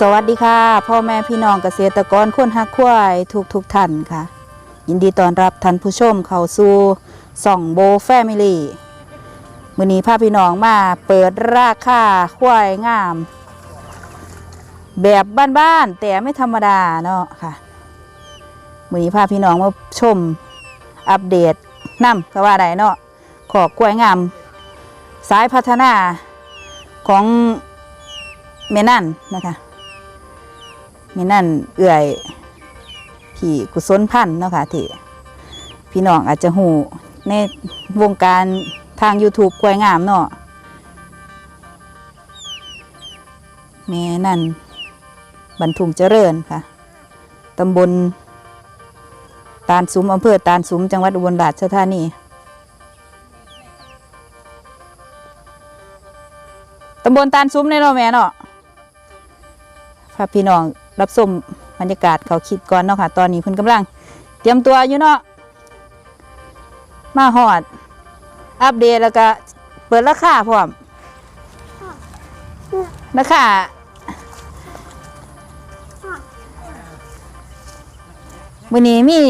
สวัสดีค่ะ พ่อแม่พี่น้องเกษตรกรคนฮักควายทุกทุกท่านค่ะ ยินดีต้อนรับท่านผู้ชมเข้าสู่ส่องโบแฟมิลี่มือนี้พาพี่น้องมาเปิดราคาควายงาม แบบบ้านๆแต่ไม่ธรรมดาเนาะค่ะมือนี้พาพี่น้องมาชมอัปเดตนำก็ว่าได้เนาะขอกควายงาม สายพัฒนาของเมนั่นนะคะ มีนั่นเอื่อยพี่กุศลพันธ์เนาะค่ะที่พี่น้องอาจจะหูในวงการทาง YouTube กล้วยงามเนาะแม่นั่นบรรทุงเจริญค่ะตำบลตาลสุมอำเภอตาลสุมจังหวัดอุบลราชธานีตำบลตาลสุมในเนาะแม่เนาะพาพี่น้อง รับชมบรรยากาศเขาคิดก่อนเนาะค่ะ ตอนนี้เพิ่นกำลัง เตรียมตัวอยู่เนาะมาหอด อัปเดตแล้วก็เปิดราคาพร้อมราคาวันนี้มี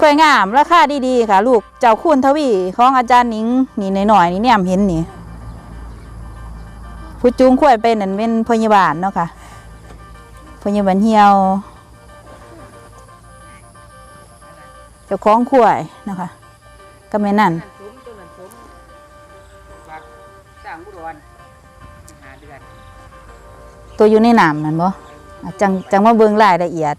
กล้วยงามราคาดีๆค่ะ ลูกเจ้าคุณทวีของอาจารย์หนิงนี่หน่อยๆนี่เนี่ยเห็นนี่ผู้จูงขวายไปนั่นเป็นพยาบาลเนาะค่ะ พยาบาลเหี่ยวเจ้าของขวายเนาะค่ะก็ไม่นั่นนั่นสมตัวนั้นสมฝากสร้างอุดรหาเดือนตัวอยู่ในน้ำนั่นบ่อะจังจังว่าเบิ่งรายละเอียด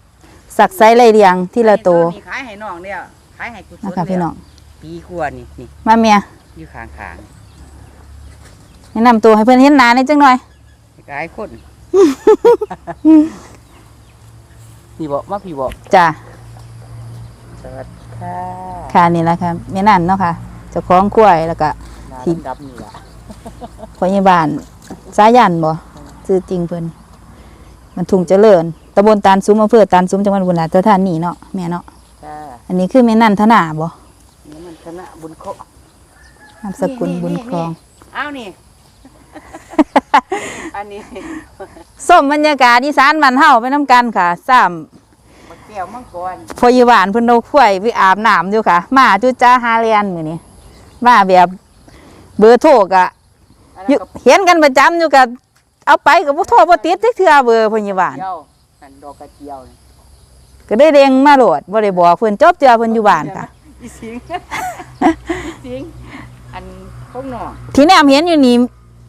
สักไซไรเรียงที่ละตัวนี่ขายให้น้องเนี่ยขายให้กุศลนะคะพี่น้องปีกว่านี่นี่มาเมียอยู่ข้างขางแนะนำตัวให้เพื่อนเห็นหน้าในอยจังหน่อยๆขายคน นี่บอกมาพี่บอกจ้ะสวัสดีค่ะค่ะนี่แหละค่ะแม่นั่นเนาะค่ะเจ้าของขวายแล้วก็หนาที่ ดำๆนี่ล่ะพยาบาลสายันบ่ชื่อจริงเพิ่นมันทุงเจริญตำบลตาลซุ้มอำเภอตาลซุ้มจังหวัดอุบลราชธานีเนาะแม่เนาะจ้าอันนี้คือแม่นันทนาบ่นี่มันคณะบุญโคนามสกุลบุญครองอ้าวนี่ อันนี้ส้มบรรยากาศอีสานบ้านเฮาไปนํกันค่ะซ้มะแก้วมังกรำพยาบาลเพิ่นเอาข้วยไปอาบน้ำอยู่ค่ะ มาจุจ้าหาเรียนมื้อนี้มาแบบเบอร์โทรก็อันอยู่นั้นก็เห็นกันประจำอยู่ก็เอาไปก็บ่โทรบ่ติดจักเทื่อเบอร์พยาบาลเจียวนั่นดอกกระเจียวนี่ก็ได้เร่งมาโหลดบ่ได้บอกเพิ่นจบเทื่อเพิ่นอยู่บ้านค่ะ อีสิงอีสิงอันของน้องที่แนมเห็นอยู่นี่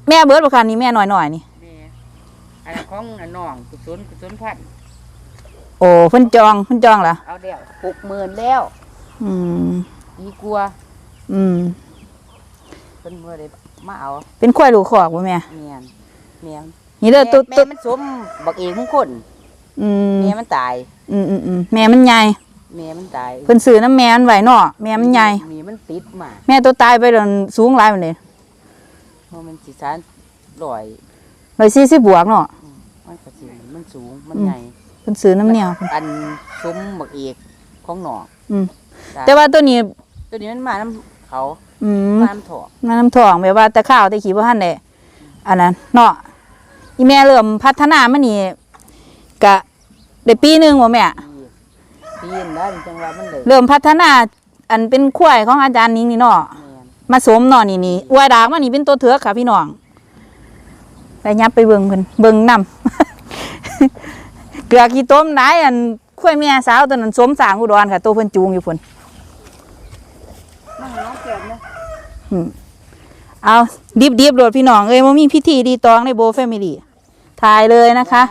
แม่เบิดบ่ค่ะนี่แม่น้อยๆนี่นี่อันนั้นของอันน้องกุศลกุศลพันธุ์โอ้เพิ่นจองเพิ่นจองเหรอเอาแล้วหกหมื่นแล้วอืมดีกลัวาอืมเป็นเมื่อได้มาเอาเป็นควายลูกคอกบ่แม่เมียนเมียนนี่เด้อตุ๊แม่ตุ๊มันสมบักเอกมงคลอืมเมียมันตายอืมอืมอืมแม่มันใหญ่เมียมันตายเพิ่นซื้อน้ำแม่มันไว้เนาะแม่มันใหญ่ มีมันติดมา แม่ตัวตายไปแล้วสูงหลายปานใด เพราะมันสิสานลอย140บวกเนาะมันก็สิมันสูงมันอืมใหญ่เพิ่นซื้อน้ำเหนียวอันสมบักเอกของน้องอืมจ้ะแต่ว่าตัวนี้ตัวนี้มันมาน้ำเขาอืมมาน้ำถอกมันน้ำทองแบบว่าแต่ข้าวแต่ขี้บ่ทันได้อันนั้นเนาะอีแม่เริ่มพัฒนามานี่ก็ได้ปีหนึงบ่แม่ปีปีนได้จังว่ามันเลยเริ่มพัฒนาอันเป็นควายของอาจารย์นิ้งนี่เนาะเมียนมาสวมเนาะนี่นี่อวยดากมานี่เป็นตัวเถือกค่ะพี่น้องไปยับไปเบิ่งเพิ่นเบิ่งนำเกลือขี้ต้มหลายอันควายแม่สาวตัวนั้นสวมสร้างอุดรค่ะตัวเพิ่นจูงอยู่พุ่นนั่งน้องเก็บนะเอาดิบดิบๆโดดพี่น้องเอ้ยบ่มีพิธีดีตองในโบแฟมิลี่ถ่ายเลยนะคะ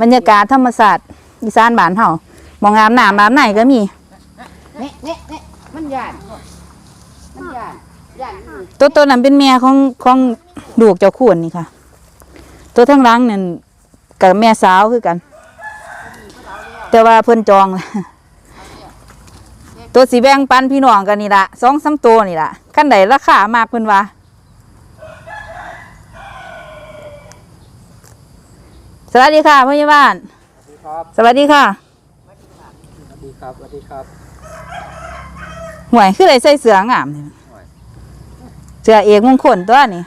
บรรยากาศธรรมศาสตร์อีสานบ้านเฮาหมองอาบน้ำอาบไหนก็มีเนี่ยเนี่ยเนี่ยมันหยาด ตัวตัวนั้นเป็นแม่ของของลูกเจ้าขุนนี่ค่ะ ตัวทั้งหลังนั่นกับแม่สาวคือกัน แต่ว่าเพิ่นจองแล้วตัวสีแบ่งปันพี่น้องกันนี่ละสองสามตัวนี่ละขั้นใดราคามากเพิ่นว่าสวัสดีค่ะพยาบาลครับสวัสดีค่ะสวัสดีครับสวัสดีครับห่วยคือได้ใส่เสื้องามนี่ เสื้อเอกมงคลตัวนี่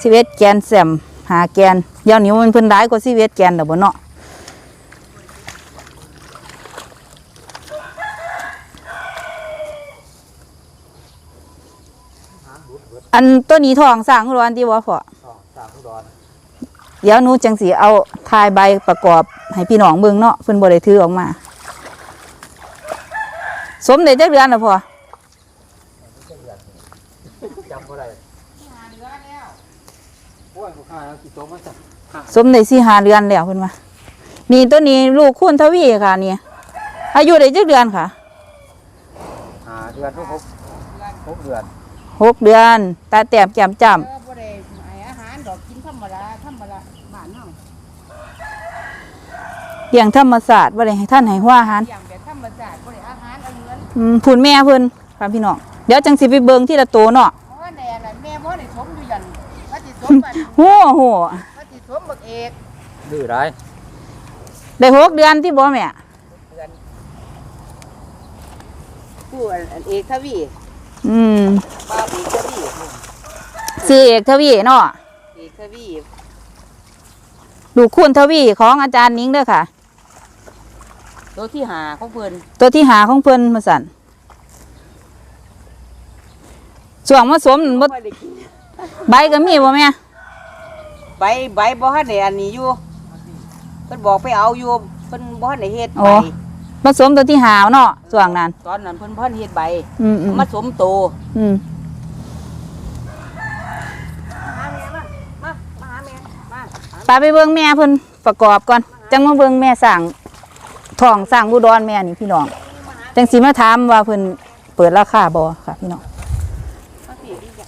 สิเวตแกนแซมหาแกนเดี๋ยวนี้มันเพิ่นได้กว่าชีวิตแกนดอกบ่เนาะอันตัวนี้ทองสร้างร้อนที่ว่าพออ๋อสามอุดรเดี๋ยวหนูจังสีเอาทายใบประกอบให้พี่น้องเบิ่งเนาะเพิ่นบ่ได้ถือออกมา สมได้จักเดือนน่ะพอ จำบ่ได้หาเดือนแล้วโอ้ยลูกค้าเอากี่โต๊ะมาจ้ะ สมได้สี่ห้าเดือนแล้วเพิ่นว่านี่ตัวนี้ลูกคุณทวีค่ะนี่อายุได้จักเดือนค่ะหาเดือนทุกหกหกเดือนหกเดือนตาแต้มแจ่มจ้เออบ่ได้ให้อาหารดอกกินธรรมดาธรรมดาบ้านเฮาำเลี้ยงธรรมศาสตร์บ่ได้ให้ท่านให้หัวอาหารอย่างแบบธรรมชาติบ่ได้อาหารเอาเงินอืมพูนแม่เพิ่นค่ะพี่น้องเดี๋ยวจังสิไปเบิ่งที่ละโตเนาะเพราะว่าแน่น่ะแม่บ่ได้สมอยู่ยันว่าสิสมบัด โหโหว่าสิสมบักเอกดื้อไรได้หกเดือนที่บ่แม่ผู้อันอันเอกทวีอืมป้าเอกทวีชื่อเอกทวีเนาะเอกทวีลูกคุณทวีของอาจารย์นิ้งเด้อค่ะ ตัวที่หาของเพิ่นตัวที่หาของเพิ่นมาสั่นช่วงมาสวมนั่นบ่บ่ได้กินใบก็มีบ่แม่ ใบใบบ่ทันได้อันนี้อยู่เพิ่นบอกไปเอาอยู่เพิ่นบ่ทันได้เฮ็ดอ๋ใบอมาสวมตัวที่หาเนาะช่วงนั้น ตอนนั้นเพิ่นบ่ทันเฮ็ดใบอืมอืมมาสมโตอืมหาแม่มามามาหาแม่มาไปไปเบิ่งแม่เพิ่นประกอบก่อน จังมาเบิ่งแม่สั่งทองสั่งอุดรแม่นี่พี่น้อง จังสิมาถามว่าเพิ่นเปิดราคาบ่ค่ะพี่น้อง มาสิดีจ้ะ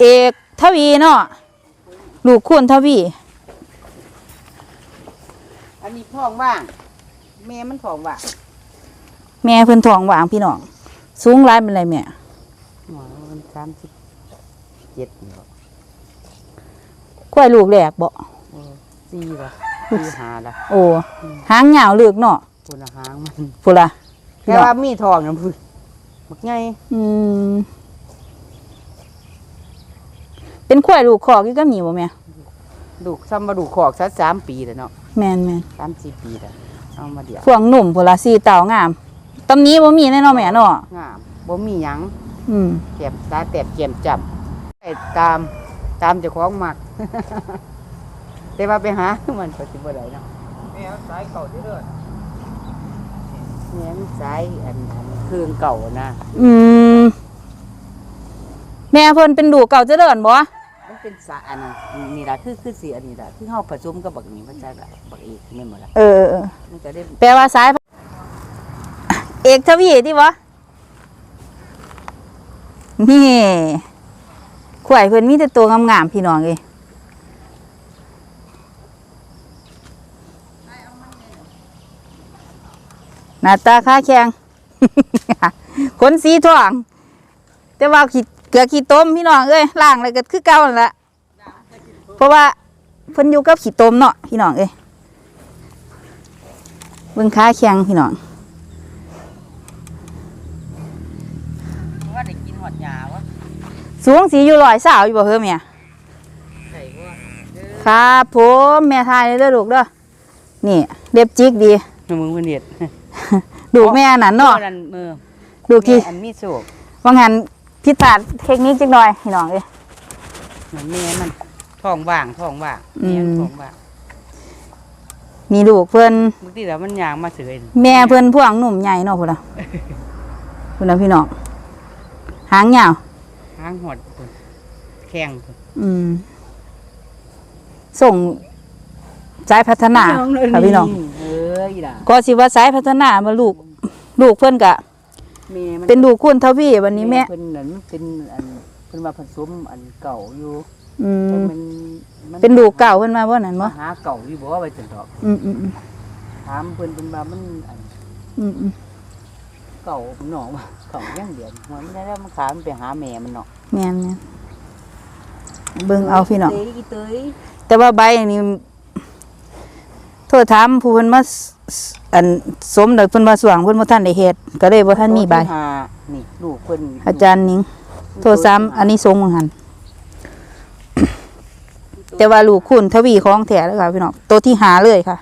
เอก ทวีเนาะลูกคุณทวี อันนี้ท้องว่างแม่มันท้องว่างแม่เพิ่นทองว่างพี่น้องสูงหลายเป็นไรแม่หัวมันสามสิบเจ็ดนี่บ่กล้วยลูกแรกบ่เออสี่ละสี่หาละโอ้หางยาวเลือกเนาะคุณหางมันพุ่นล่ะพี่แต่น้องว่ามีทองนะพึ่งบักไงอืม เป็นควายลูกคอกอยู่กับหนีบ่แม่ดูกซ้ำมาดูกขอกสักสามปีแล้วเนาะแม่นแม่นสามสี่ปีแล้วเอามาเดี๋ยวพวงหนุ่มพุ่นละสีเต่างามตำนี้บ่มีแน่เนาะแม่เนาะงามบ่มีหยังอืมแก็บตาแตบเก็มจับไปตามตามเจ้าของหมัก แต่ว่าไปหา มันก็สิบ่ได้เนาะแม่สายเก่าเด้อแม่นสายอันอันเครื่องเก่านะอืมแม่เพิ่นเป็นลูกเก่าเจริญบ่มัน เป็นสายอันนั้นนี่ล่ะคือคือสีอันนี้ล่ะที่เฮาผสมกับบักนี้มันจะล่ะบักเอกแม่นบ่ล่ะเออเออเออมันก็ได้แปลว่าสาย เอกทวีที่บ่นี่ควายเพิ่นมีแต่ตัวงามๆพี่น้องเอ้ยหน้าตาค้าแข็ง ขนสีทอง แต่ว่าขี้เกลือขี้ต้มพี่น้องเอ้ยล่างเลยก็คือเก่านั่นละเพราะว่าเพิ่นอยู่กับขี้ต้มเนาะพี่น้องเอ้ยเบิ่งค้าแข็งพี่น้องว่าได้กินหอดหญ้าวะสูงสีอยู่ลอยสาวอยู่บ่เฮ้อเมียใส่ว่าครับผมแม่ทายเลยเด้อลูกเด้อนี่เด็บจิกดีมึงเป็นเด็ดดูกแม่นั่นเนาะนั่นมือดูกที่อันมีโศก ว่างหัน ผิดพลาดเทคนิคจักหน่อยพี่น้องเอ้ย เหมือนแม่มันท้องว่างท้องว่างอืม แม่มันท้องว่างนี่ลูกเพิ่น บางทีแล้วมันยางมาเสยแม่เพิ่นพวงหนุ่มใหญ่เนาะพุ่นน่ะพุ่นน่ะพี่น้องหางยาวหางหอดพุ่นแข้งพุ่นอืม ส่งสายพัฒนาค่ะพี่น้อง เอ้ยล่ะก็สิว่าสายพัฒนามาลูก ลูกเพิ่นก็ แม่มันเป็นลูกคุณทวีวันนี้แม่เพิ่นนั่นมันเป็นอันเพิ่นมาผสมอันเก่าอยู่อืมมันมันเป็นลูกเก่าเพิ่นมาบ่นั่นบ่มาหาเก่าอยู่บ่ว่าไปจนดอกอืมอืมอืมถามเพิ่นเพิ่นว่ามันอันอืมอืมเก่าหนอว่าเก่าอย่างเดียวมันไม่ได้แล้วมันขามันไปหาแม่มันเนาะแม่นแม่นเบิ่งเอาพี่น้อง เตยอีเตยแต่ว่าใบนี่โทษถามผู้เพิ่นมาสส อันสมเด็จเพิ่นมาสว่างเพิ่นบ่ทันได้เฮ็ดก็เลยบ่ทันมีใบตัวที่หานี่ลูกเพิ่นอาจารย์หนิงโทษซ้ำอันนี้ทรงมังหัน แต่ว่าลูกคุณทวีของแท้แล้วค่ะพี่น้องตัวที่หาเลยค่ะ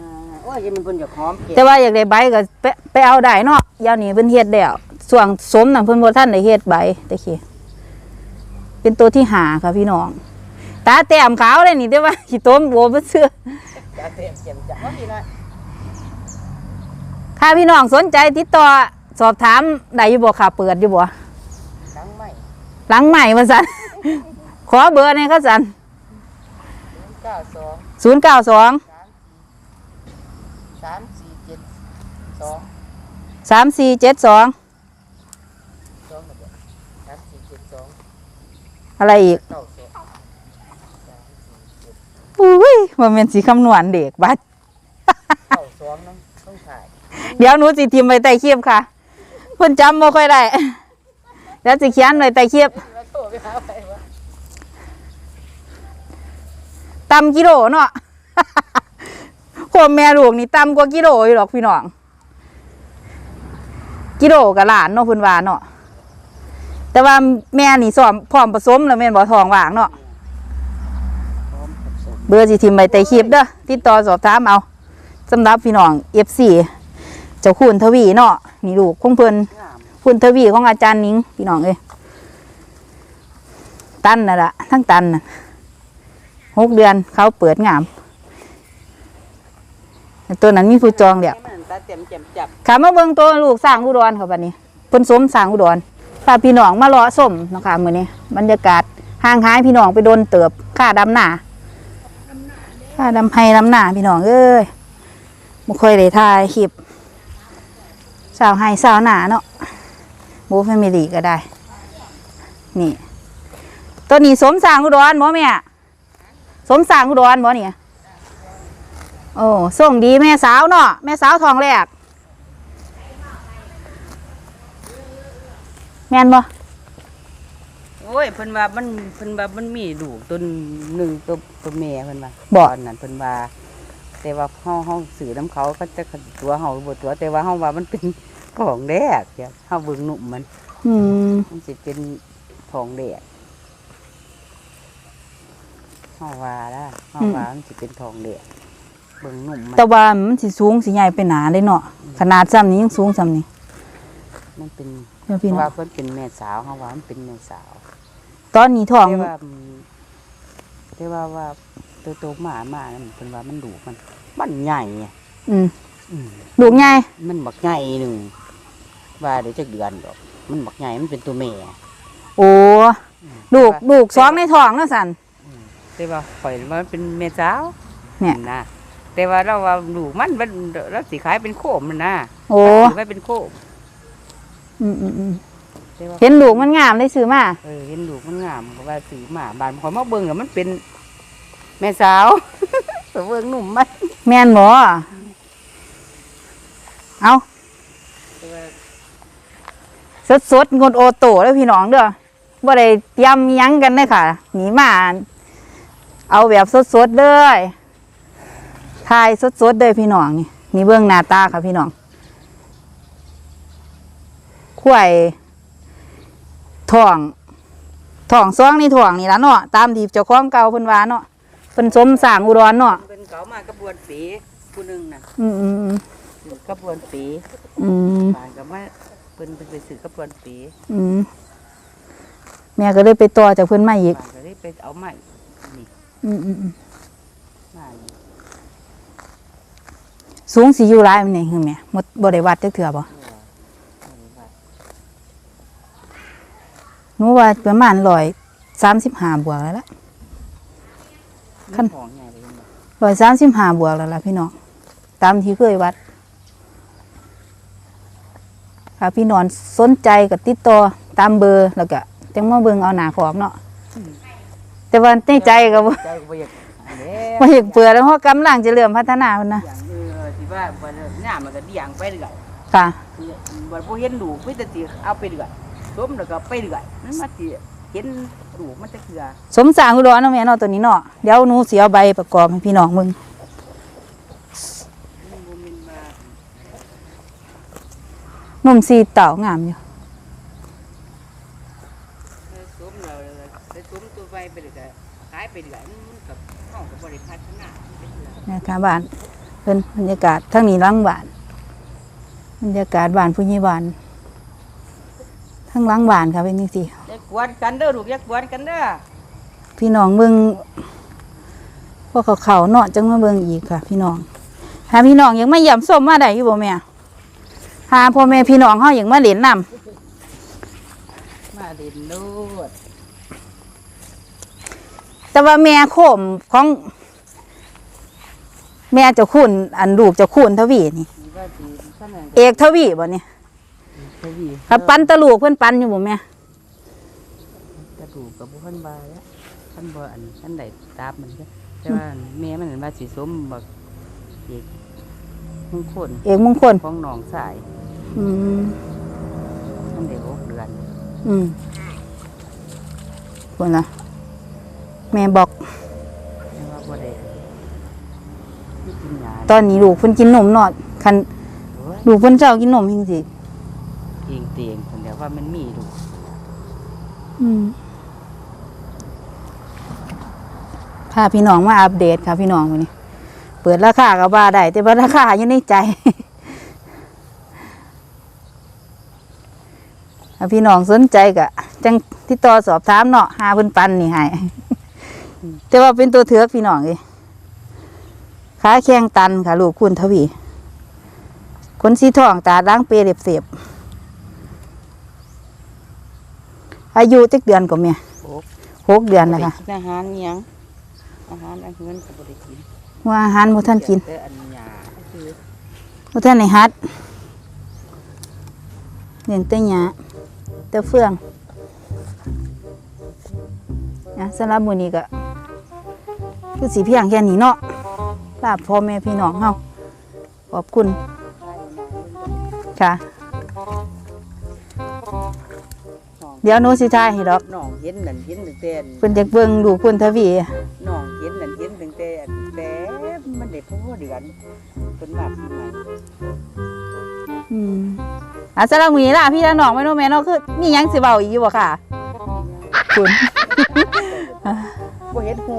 อ่าโอ้ยยังมันเพิ่นอยากหอมเก็บแต่ว่าอยากได้ใบก็ไปไปเอาได้เนาะยาวนี้เพิ่นเฮ็ดแล้วส่วงสมนั่นเพิ่นบ่ทันได้เฮ็ดใบตะกี้เป็นตัวที่หาค่ะพี่น้อง ตาแต้มขาวเลยนี่แต่ว่าขี้ต้มโบบ่เชื่อ จะเตรียมเตรียมจะเอาดีหน่อย ถ้าพี่น้องสนใจติดต่อสอบถามได้อยู่บ่ค่ะเปิดอยู่บ่หลังใหม่หลังใหม่ว่าซั่นขอเบอร์หน่อยค่ะซั่น92 092 3 4 7 2 3472 2นะบ่3 4 7 2อะไรอีก9 2อุ้ยมันเป็นสีคำนวณเด็กบัด9 2น้องต้องถ่าย เดี๋ยวหนูสิทิมไปใต้เคียบค่ะเพิ่นจำบ่ค่อยได้เดี๋ยวสิเขียนไว้ใต้เคียบตำกิโลเนาะพ่อแม่ลูกนี่ตำกว่ากิโลอยู่หรอกพี่น้อง กิโลกับหลานเนาะเพิ่นว่าเนาะแต่ว่าแม่นี่สอมพร้อมผสมแล้วแม่นบ่ทองว่างเนาะเบอร์สิทิมไปใต้คลิปเด้อติดต่อสอบถามเอาสำหรับพี่น้อง FC จ้าคุณทวีเนาะนี่ลูกของเพิ่นงามคุณทวีของอาจารย์นิ้งพี่น้องเอ้ยตันน่ะละทั้งตันน่ะหกเดือนเขาเปิดงามแต่ตัวนั้นมีผู้จองเดียวให้มันตาเตรียมเจ็มจับขามาเบิ่งตัวลูกสร้างอุดรเขาบัดนี้เพิ่นสมสร้างอุดรพาพี่น้องมาเลาะส้มเนาะคะมื้อนี้บรรยากาศห่างหายพี่น้องไปโดนเติบค่าดำหน้าค่าดำไห้ดำหน้าพี่น้องเอ้ยบ่ค่อยได้ถ่ายคลิป สาวไห้สาวหน้าเนาะโบแฟมิลี่ก็ได้ นี่ ตัวนี้สมสร้างอุดรบ่แม่ สมสร้างอุดรบ่เนี่ย โอ้ส่งดีแม่สาวเนาะ แม่สาวทองแรก แม่นบ่โอ้ยเพิ่นว่ามันเพิ่นว่ามันมีลูกตัวหนึ่งตัวตัวแม่เพิ่นว่าบ่ตอนนั้นเพิ่นว่า แต่ว่าเฮาเฮาสื่อน้ำเขาก็จะตัวเฮาบ่ตัว แต่ว่าเฮาว่ามันเป็นของแดกจ้ะเฮาเบิ่งหนุ่มมัน อืมมันสิเป็นของแดกเฮาว่าล่ะเฮาว่ามันสิเป็นทองแดกเบิ่งหนุ่มมันแต่ว่ามันสิสูงสิใหญ่ไปหนาเลยเนาะขนาดซ้ำนี้ยังสูงซ้ำนี้มันเป็นเดี๋ยวพี่น้อว่างเพิ่นเป็นแม่สาวเฮาว่ามันเป็นแม่สาวตอนนี้ท้องแต่ว่าอืมแต่ว่าว่า ตัวโตหมามานั่นเพิ่นว่ามันดุมัน มันใหญ่ไงอืมอืมลูกใหญ่มันบักใหญ่หนึ่งว่าเดี๋ยวจะเดือนดอก มันบักใหญ่มันเป็นตัวแม่โอ้ลูกลูกสองในท้องเนาะสัน แต่ว่าข่อยว่ามันเป็นแม่สาวเนี่ย นะแต่ว่าเราว่าลูกมันมันเราสิขายเป็นโคมมันนะโอ้ถือไว้เป็นโคมอืมอืมอืมแต่ว่า เห็นลูกมันงามได้ซื้อมา เออเห็นลูกมันงามเพราะว่าสีหมาบานข่อยมาเบิ่งแล้วมันเป็น แม่สาวไปเบิ่งหนุ่มมันแม่นบ่เอาแต่ว่าสดสดงดโอโต้แล้วพี่น้องเด้อบ่ได้ยมหยังกันเลยค่ะ หนีมาเอาแบบสดสดเลยถ่ายสดสดเลยพี่น้องนี่นี่เบื้องหน้าตาค่ะพี่น้องข่วยถ่องถ่องซองนี่ถ่องนี่ละเนาะตามที่เจ้าของเก่าเพิ่นว่าเนาะ เพิ่นสมสร้างอุดรเนาะเป็นเขามากระบวนปีผู้หนึงน่ะอืมอืมอืมถือกระบวนปีอืมบานก็มาเพิ่นเป็นไปซื้อกระบวนปีอืมแม่ก็เลยไปต่อจากเพิ่นมาอีกบานก็ได้ไปเอาใหม่นี่อืมอืมอืมมานี่สูงสิอยู่หลายมันนี่คือแม่หมดบ่ได้วัดจักเทื่อบ่เออเอาไว้ว่าหนูว่าประมาณ135บวกแล้วล่ะ ขั้นของใหญ่เลยเห็นบ่135บวกแล้วล่ะพี่น้องตามที่เคยวัดถ้าพี่นอนสนใจก็ติดต่อตามเบอร์แล้วก็จังมาเบิ่งเอาหน้าของเนาะแต่ว่าในใจก็บ่ใจก็บ่อยากอันนี้บ่อยากเปื่อแล้วเพราะกำลังจะเริ่มพัฒนาเพิ่นนะอย่างเออที่ว่าบ่ได้หน้ามันก็เดี่ยงไปเรื่อยค่ะบ่บ่เห็นลูกมีแต่สิเอาไปเรื่อยสมแล้วก็ไปเรื่อยมันมาสิ เห็นลูกมันจะเกลือสมสร้างอุดรเนาะแม่เนาะตัวนี้เนาะเดี๋ยวหนูสิเอาใบประกอบให้พี่น้องมึงมันบ่แม่นว่าหนุ่มสีเต่างามอยู่เออสมแล้วแล้วก็สมตัวไปไปเรื่อยก็ขายไปเรื่อยมันกับห้องกับบริพัฒนาไปเรื่อยนะคะบ้านเป็นบรรยากาศทั้งนี้หล้างบ้านบรรยากาศบ้านผู้ใหญ่บ้านทั้งหล้างบ้านค่ะเป็นจังซี่อย่า กวนกันเด้อลูกอย่ากวนกันเด้อพี่น้องเบิ่งพวกเขาเขาๆเนาะจังมาเบิ่งอีกค่ะ พี่น้องหาพี่น้องยังไม่ย่ำส้มมาได้อยู่บ่แม่หาพ่อแม่พี่น้องเฮายังมาเล่นน้มาเล่นโลดำแต่ว่าแม่โคมของ แม่เจ้าคุณอันลูกเจ้าคุณทวีนี่นี่ว่าสิขนาดเอกทวีบ่เนี่ยทวีครับปันตะลูกเพิ่นปันอยู่บ่แม่ กระดูกกับบุคันบาแล้วคันบ่อันคันใดตามมันก็แต่ว่าแม่มันว่าสิสมบักเอกมงคลเอกมงคลของหนองสาย อืมมันได้หกเดือน อืมคนละแม่บอกแต่ว่าบ่ได้ไม่กินยาตอนนี้ลูกเพิ่นกินนมเนาะคันโอ้ยลูกเพิ่นเจ้ากินนมจริงสิเองเตียงคนเดียวว่ามันมีดูกอืม พาพี่น้องมาอัปเดตค่ะพี่น้องวันนี้ เปิดราคาก็ว่าได้แต่ว่าราคาอยู่ในใจถ้าพี่น้องสนใจก็จังติดต่อสอบถามเนาะหาเพิ่นปันนี่ให้แต่ว่าเป็นตัวเถือกพี่น้องเอ้ยขาแข้งตันค่ะ ลูกคุณทวีขนสีทองตาด่างเปรเรียบเสียบอายุจักเดือนก็แม่โอ้หกเดือนนะคะกินอาหารอิหยัง อาหารอาหารก็บ่ได้กินว่าอาหารบ่ท่านกินแต่อันหยาคือบ่ท่านในฮัดเลี้ยงแต่หญ้าแต่เฟืองนะสำหรับมื้อนี้ก็คือสิเพียงแค่นี้เนาะลาพ่อแม่พี่น้องเฮาขอบคุณ ค่ะ เดี๋ยวหนูสิทายให้ดอกน้องเห็นนั่นเห็นตั้งแต่เพิ่นอยากเบิ่งลูกเพิ่นทวีน้องเห็นนั่นเห็นตั้งแต่แต่มันได้พอเดือนเพิ่นมาปีใหม่อืมอะสำหรับมื้อนี้ล่ะพี่และน้องแม่น้องแม่เนาะคือมีหยังสิเว้าอีกอยู่บ่ค่ะคุณบ่เห็นฮู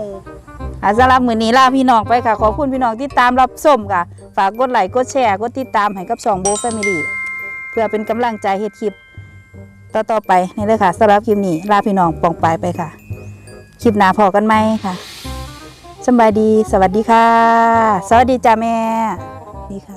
อาสำหรับมือนี้ลาพี่น้องไปค่ะ ขอบคุณพี่น้องที่ตามรับชมค่ะ ฝากกดไลค์กดแชร์กดติดตามให้กับช่องโบแฟมิลี่เพื่อเป็นกำลังใจเฮ็ดคลิป ต่อๆไปนี่เลยค่ะสำหรับคลิปนี้ลาพี่น้องปองปายไปค่ะ คลิปหน้าพอกันไหมค่ะ สบายดี สวัสดีค่ะ สวัสดีจ้าแม่ดีค่ะ